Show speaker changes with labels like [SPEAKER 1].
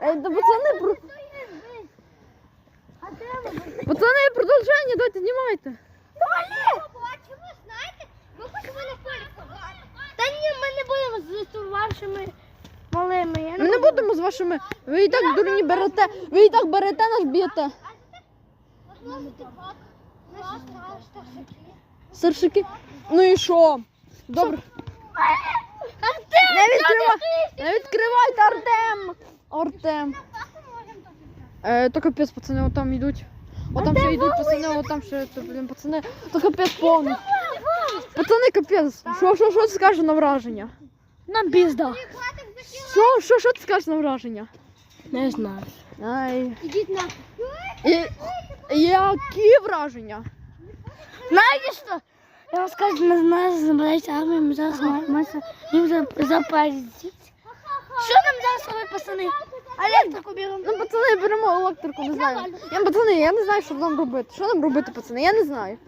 [SPEAKER 1] пацани.
[SPEAKER 2] А де ви?
[SPEAKER 1] пацани, продовження, давайте знімайте.
[SPEAKER 2] Чому знаєте? Ми хочемо на полі пограти. Та ні, ми не будемо з вашими малими. Я
[SPEAKER 1] Ми не будемо з вашими. Ви і так дурні берете. Ви і так берете, нас б'єте. Старшики. Ну і що? Добре. Не відкривай. Не відкривайте, Артем. Е, то капець, пацани, отам йдуть. Отам ще йдуть, пацани, отам ще, то, блін, пацани. То капець повний. Пацани, капець. Що, що, що ти скажеш на враження?
[SPEAKER 2] Нам пізда.
[SPEAKER 1] Що, що, що ти скажеш на враження?
[SPEAKER 2] Не знаю.
[SPEAKER 1] Ай.
[SPEAKER 2] Ідіть на.
[SPEAKER 1] І, які враження?
[SPEAKER 2] Знаєте що? Я вам скажу, ми нас забирається армія, ми зараз маємося їм запазити. Що нам зараз робити, пацани? Електрику беремо.
[SPEAKER 1] Ну, пацани, беремо електрику, не знаю. Я, пацани, я не знаю, що нам робити. Що нам робити, пацани? Я не знаю.